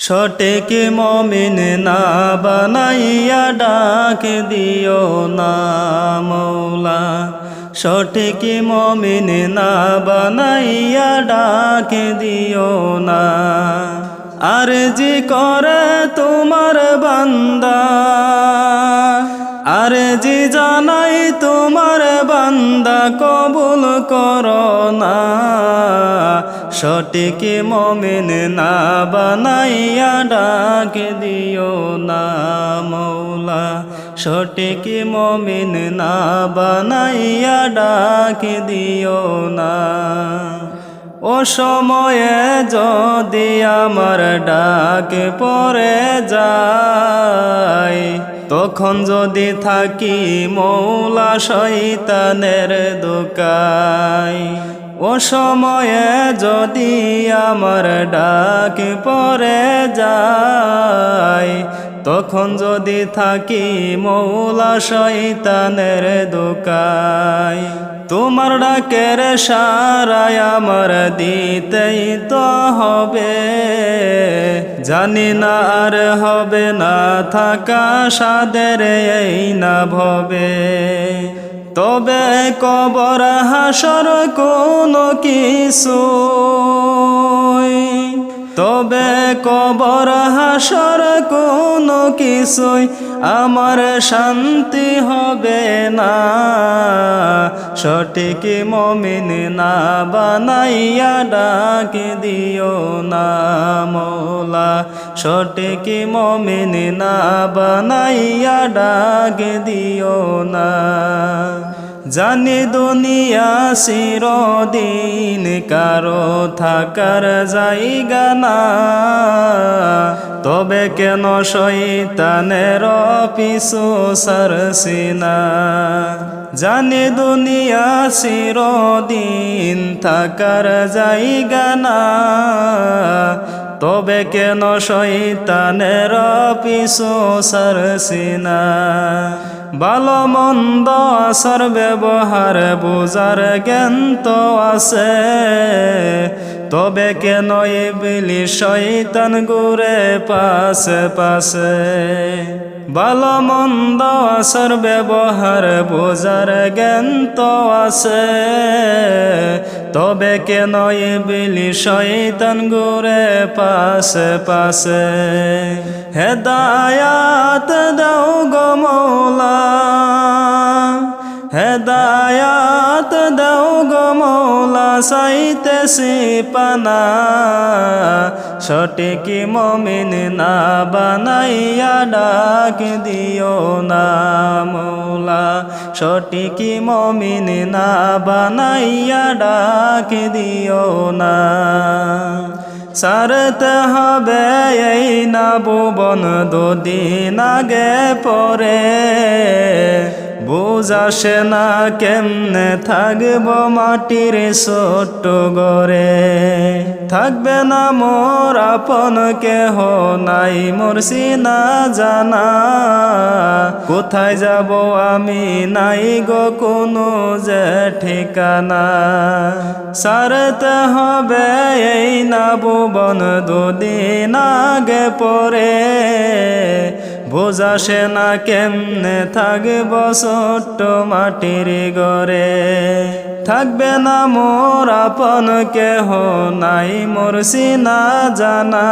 সঠিক মমিন না বানাইয়া ডাক দিও না মৌলা। সঠিক মমিন না বানাইয়া ডাক দিও না। আর যে করে তোমার বান্দা আর জি জানাই তোমার বান্দা কবুল করো না। সঠিক মমিন না বানাইয়া ডাক দিও না মৌলা। সঠিক মমিন না বানাইয়া ডাক দিও না। ও সময়ে যদি আমার ডাক পরে যায় তখন যদি থাকি মৌলা শৈতানের দোকায় ও সময়ে যদি আমার ডাক পরে যায় তখন যদি থাকি মৌলা শৈতানের দোকায়, তোমার ডাকের সারায় আমার দিতেই তো হবে। জানি না আর হবে না থাকা সাদের এই না ভবে। তবে কবর হাসর কোনো কিছু তবে কবর হাসর কোনো কিছুই আমার শান্তি হবে না। সঠিক মমিন না বানাইয়া ডাক দিও না মোলা। সঠিক মমিন না বানাইয়া ডাক দিও না। জানি দুনিয়া চিরদিন কারও থাকার জায়গা না। তবে কেন শৈতানের পিছু সারছি না? জানি দুনিয়া চিরদিন থাকার জায়গা না। তবে কেন শৈতানের পিছু সারছি ভালো মন্দ আসার ব্যবহার বোঝার জ্ঞান তো আছে। তবে কেন বিলি শৈতান ঘুরে পাশে পাশে? ভালো মন্দ আসর ব্যবহার বোঝার জ্ঞান তো আছে। তবে কেন বিলি শৈতান ঘুরে পাশে পাশে? হেদায়াত দাও গো মৌলা, হেদায়াত মৌলা সাইতেছি পানা, সঠিক মমিন না বানাইয়া ডাক দিও না মৌলা। সঠিক মমিন না বানাইয়া ডাক দিও না। সারতে হবে এই না ভুবন দুদিন আগে পরে বুঝাসে না কেমনে থাকব মাটির ছোট্ট গরে থাকবে না মোর আপন কেহ নাই, মোর সিনা জানা। কোথায় যাব আমি নাই গো কোনো যে ঠিকানা। সারতে হবে এই না ভুবন দুদিন আগে পরে। বোঝাসে না কেমনে থাকব ছোট্ট মাটির গরে থাকবে না মোর আপন কেহ নাই, মোর সিনা জানা।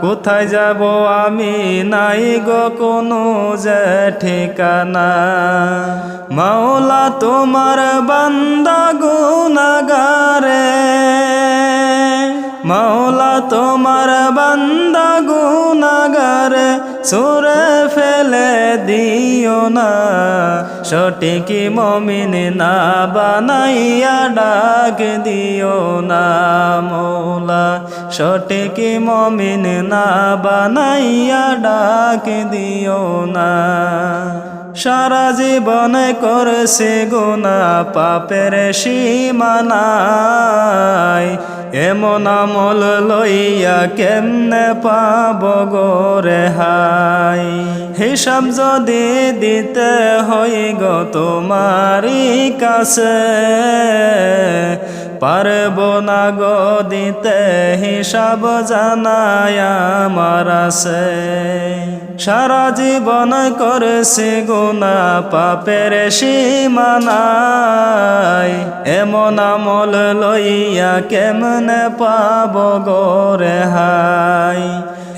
কোথায় যাব আমি নাই গো কোনো যে ঠিকানা। মাওলা তোমার বান্দা গুনাগারে। মাওলা তোমার বান্দা গুনাগারে সুরে ফেলে দিও না। সঠিক মমিন না বানাইয়া ডাক দিও না মৌলা সঠিক মমিন না বানাইয়া ডাক দিও না। সারা জীবন করছে গুনা পাপের সীমানায় এমন আমল লইয়া কেমনে পাব গোরে হাই হিসাব যদি দিতে হই গো তোমারই কাছে। পারব না গো দিতে, হিসাব জানায় আমার আছে। সারা জীবন করেছি গুণা পাপের সীমানায়। এমন আমল লইয়া কেমনে পাব গোরে হাই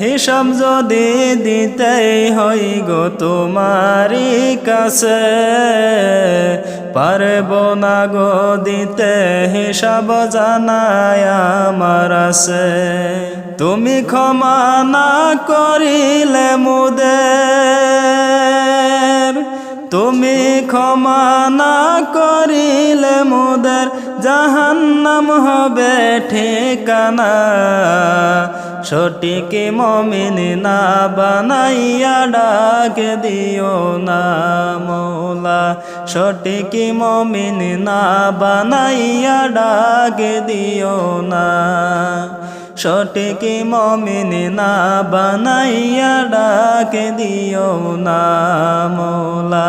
হিসাব যদি দিতেই হই গো তোমারই কাছে। পারব না গো দিতে, হিসাব জানায় আমার আছে। তুমি ক্ষমা না করিলে মুদের। তুমি ক্ষমা না করিলে মুদের। জাহান্নাম হবে ঠিকানা। সঠিক মমিন না বানাইয়া ডাক দিও না মৌলা। সঠিক মমিন না বানাইয়া ডাক দিও না। সঠিক মমিন না বানাইয়া ডাক দিও না মৌলা।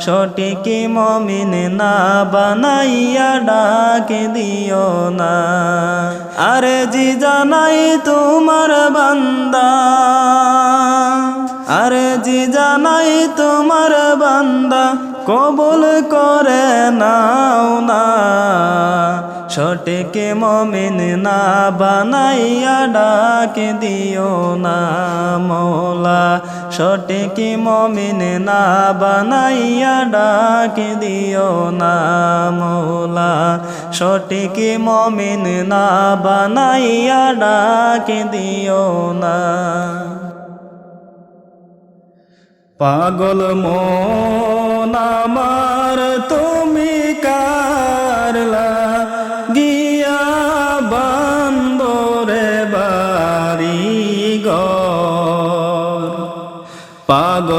সঠিক মমিন না বানাইয়া ডাক দিও না। আরে জি জানাই তোমার বান্দা। আরে জি জানাই তোমার বান্দা। কবুল করে নাও না। সঠিক মমিন না বানাইয়া ডাক দিও না মৌলা। সঠিক মমিন না বানাইয়া ডাক দিও না মৌলা। সঠিক মমিন না বানাইয়া ডাক দিও না। পাগল মন আমার তুমি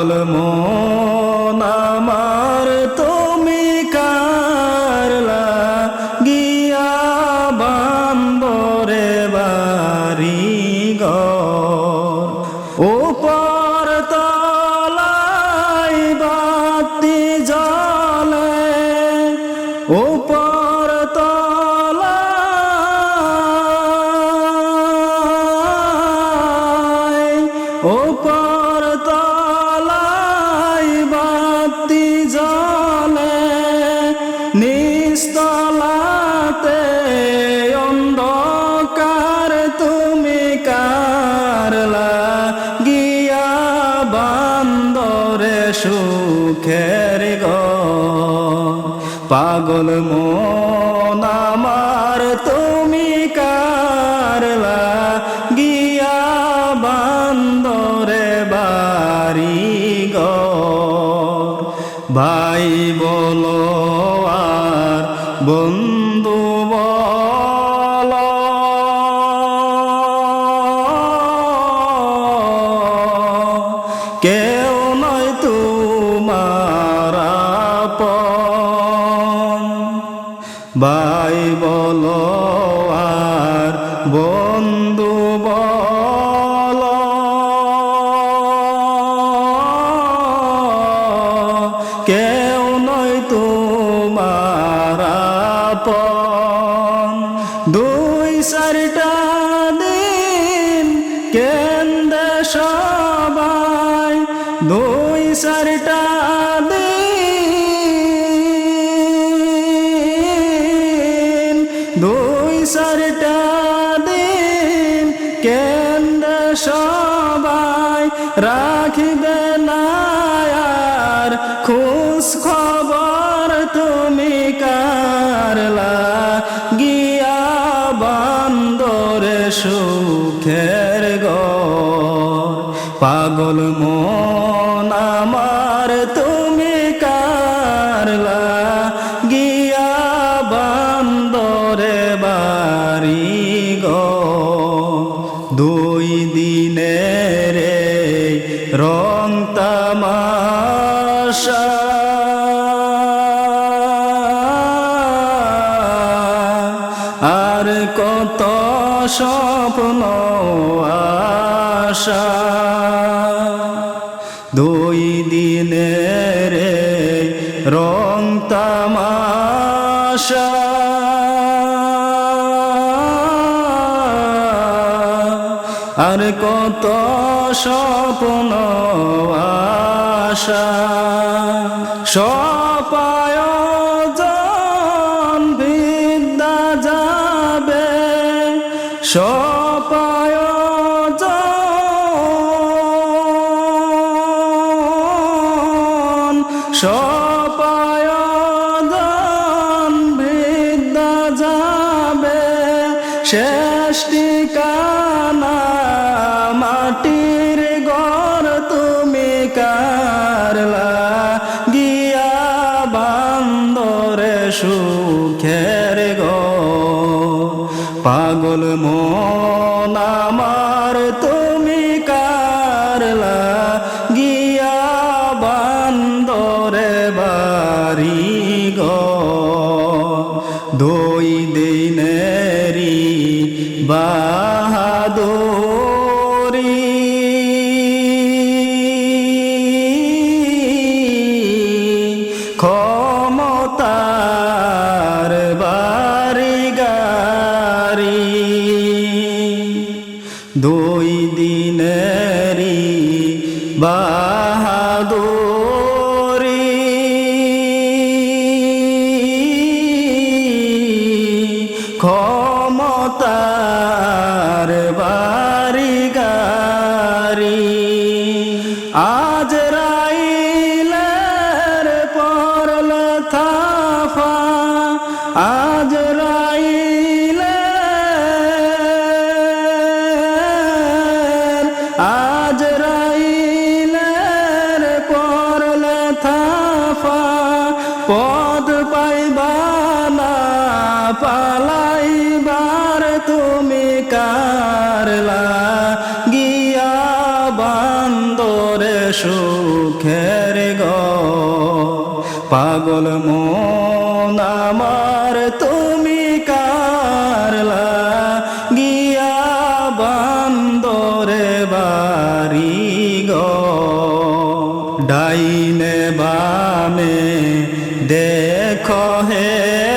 পাগল সুখের গ পাগল মন পাগল মন আমার তুমি কত স্বপ্ন আশা। vai. পাগল মন তুমি কারলা গিয়া বান্দরে বাড়ি গো। ডাইনে বামে দেখো হে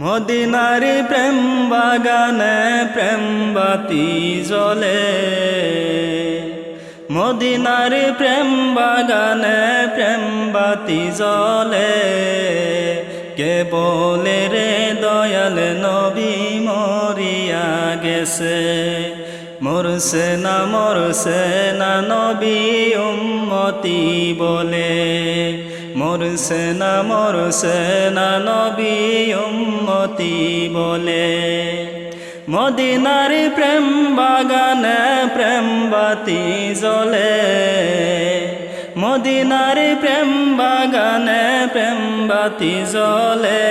মদিনারি প্রেম বাগানে, প্রেম বাতি জ্বলে। মদিনারি প্রেম বাগানে, প্রেম বাতি জ্বলে। কে বলে রে দয়াল নবী মরিয়া গেছে। মরছে না মরছে না নবী উম্মতি বলে। মরছে না মরছে না নবী উম্মতি বলে। মদিনার প্রেম বাগানে প্রেম বাতি জ্বলে। মদিনার প্রেম বাগানে প্রেম বাতি জ্বলে।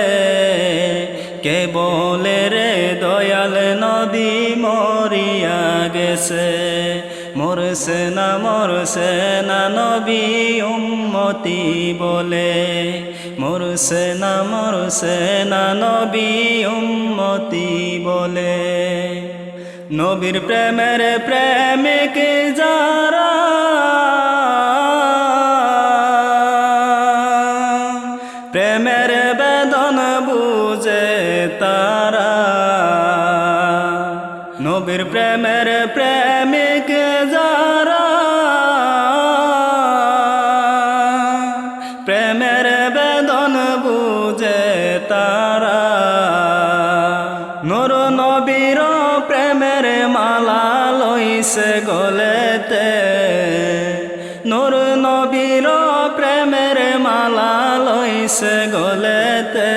কে বলে রে দয়াল নবী মরিয়া গেছে। মরছে না মরছে না নবী উম্মতি বলে। মরছে না মরছে না নবী উম্মতি বলে। নবীর প্রেমের প্রেমিক নর নবীর প্রেমের মালা লইছে গলেতে। নর নবীর প্রেমের মালা লইছে গলেতে।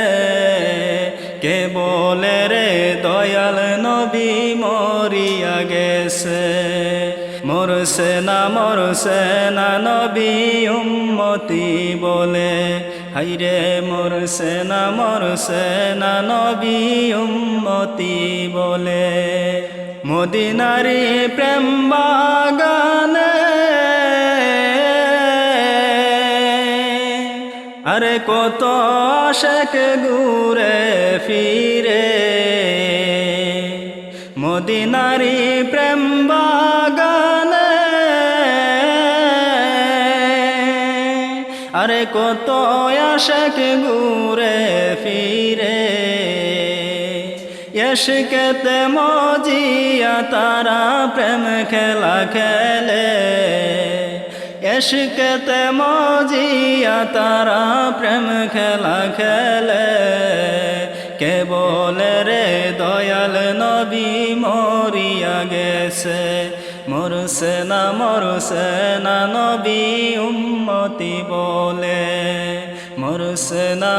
কে বলে রে দয়াল নবী মরিয়া গেছে? মরছে না মরছে না নবী উম্মতি বলে। হাইরে মরছে না মরছে না নবী উম্মতি বলে। মদিনারি প্রেম বাগানে আরে কত আশেক ঘুরে ফিরে। মদিনারি প্রেম বাগানে আরে কত আশেক ঘুরে ফিরে। এসকেতে মজিয়া তারা প্রেম খেলা খেলে। এসকেতে মজিয়া তারা প্রেম খেলা খেলে। কে বলে রে দয়াল নবী মরিয়া গেছে। মরছে না না নবী উম্মতি বলে। মরছে না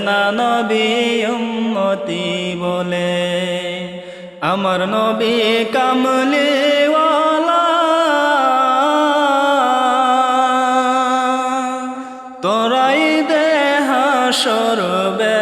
না নবী উম্মতি বলে। আমার নবী কামলিওয়ালা। তোরাই দেহা সরবেলা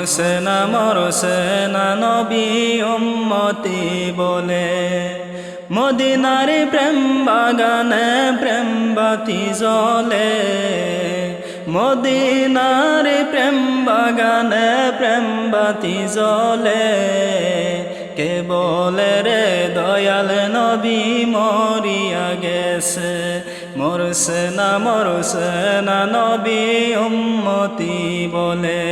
মরছে না মরছে না নবী উম্মতি বলে। মদিনারি প্রেম বাগানে প্রেম বাতি জ্বলে। মদিনারি প্রেম বাগানে প্রেম বাতি জ্বলে। কে বলে রে দয়াল নবী মরিয়া গেছে। মরছে না মরছে না নবী উম্মতি বলে।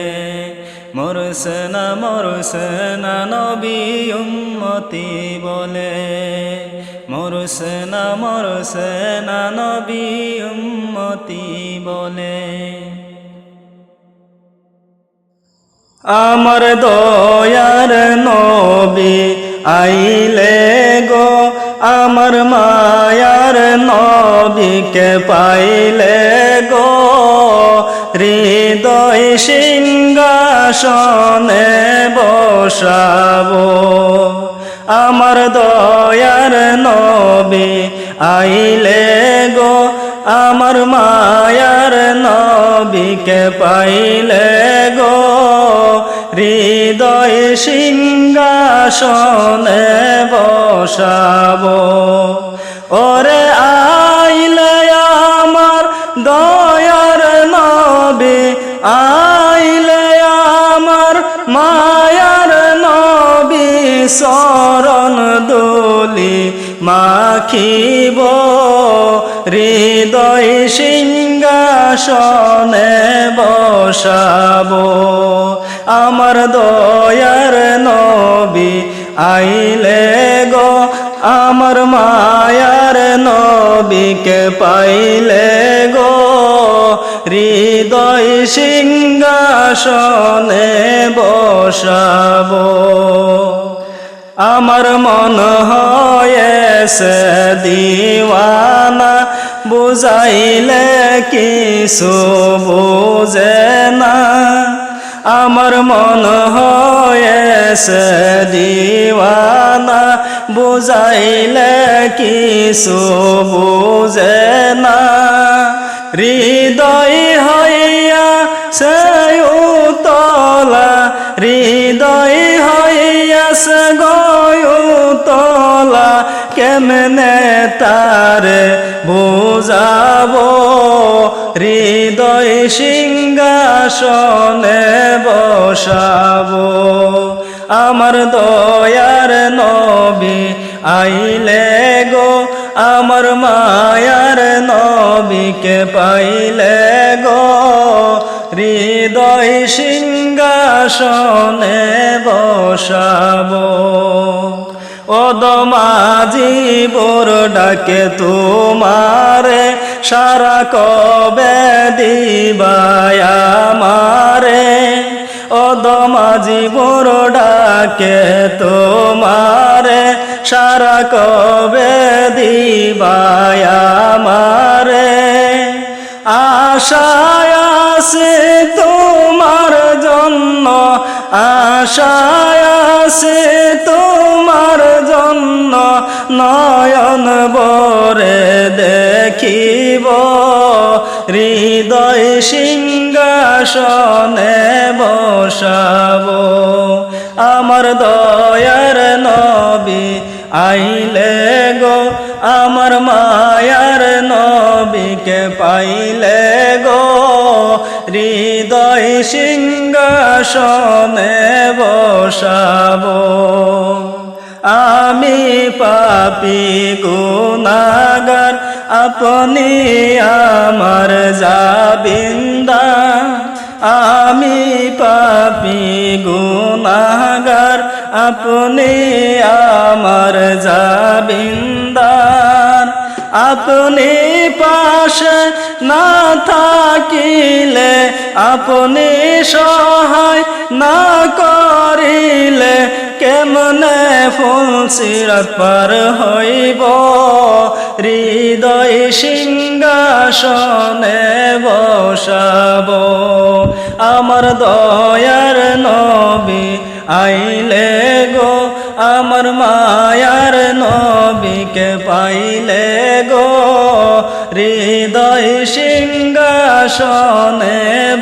মরছে না মরছে না নবী উম্মতি বলে। মরছে না মরছে না নবী উম্মতি বলে। আমার দয়ার নবী আইলে গো, আমার মায়ার নবীকে পাইলে গো। হৃদয় সিংহাসনে বসাবো। আমার দয়ার নবী আইলে গো, আমার মায়ার নবীকে পাইলে গো। হৃদয় সিংহাসনে বসাবো। ওরে শরণ দোলি মাখিব, হৃদয় সিংহাসনে বসাবো। আমার দয়ার নবী আইলে গো, আমার মায়ার নবীকে পাইলে গো, হৃদয় সিংহাসনে বসাবো। আমার মন হয়েছে দিওয়ানা, বুঝাইলে কিছু বুঝে না। আমার মন হয়েছে দিওয়ানা, বুঝাইলে কিছু বুঝে না। হৃদয় হইয়া সে তলা হৃদয় কেমনে তারে বুঝাবো? হৃদয় সিংহাসনে বসাব। আমার দয়ার নবী আইলে গো, আমার মায়ার নবীকে পাইলে গো। হৃদয় সিংহাসনে বসাবো। ও দমাজি বোর ডাকে তোমারে, সারা কবে দিবায়া মারে ও দমাজি বোর ডাকে তোমারে, সারা কবে দিবায়া মারে আশায় আছে তোমার জন্য আশায় আছে তোমার জন্য নয়ন বরে দেখিব, হৃদয় সিংহাসনে বসাবো। আমার দয়ার নবী আইলে গো, আমার মায়ার নবীকে পাইলে গো। সিংহাসনে বসাবো। আমি পাপি গুনাগার আপনি আমার যাবিন্দা। আমি পাপি গুনাগার আপনি আমার যাবিন্দার আপনি পাশে না থাকিলে আপনি সহায় না করিলে কেমনে ফুল সিরাত পার হইব? হৃদয় সিংহাসনে বসাব। আমার দয়ার নবী আইলে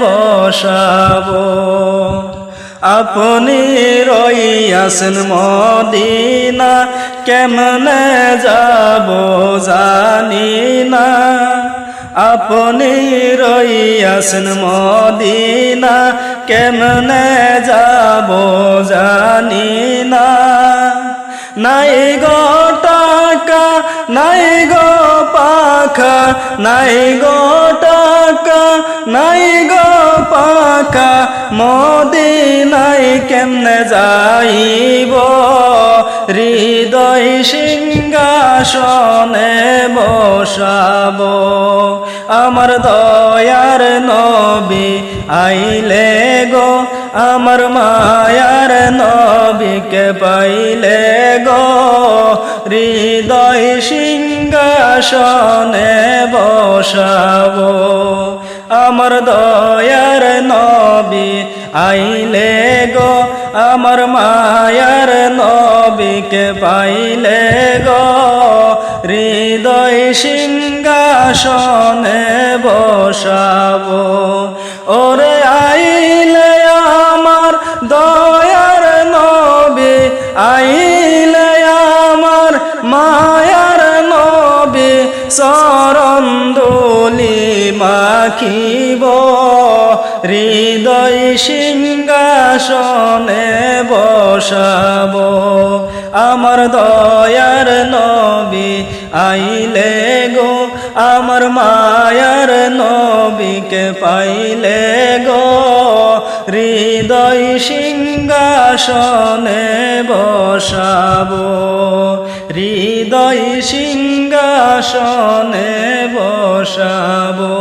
বসাবো। আপনি রইয়াছেন মদিনা, কেমনে যাব জানি না। আপনি রইয়াছেন মদিনা, কেমনে যাব জানি না। নাই গো টাকা, নাই গো পাখা, নাই গো পাখা মদিনাই কেমনে যাইব? হৃদয় সিংহাসনে বসাব। আমার দয়ার নবী আইলে গো, আমার মায়ার নবীকে পাইলে গো। হৃদয় সিংহাসনে বসাবো। আমার দয়ার নবী আইলে গো আমার মায়ার নবীকে পাইলে গো। হৃদয় সিংহাসনে বসাবো ওরে মাখিব হৃদয় সিংহাসনে বসাব। আমার দয়ার নবী আইলে গো, আমার মায়ার নবীকে পাইলে গো। হৃদয় সিংহাসনে বসাব, হৃদয় সিংহাসনে বসাবো।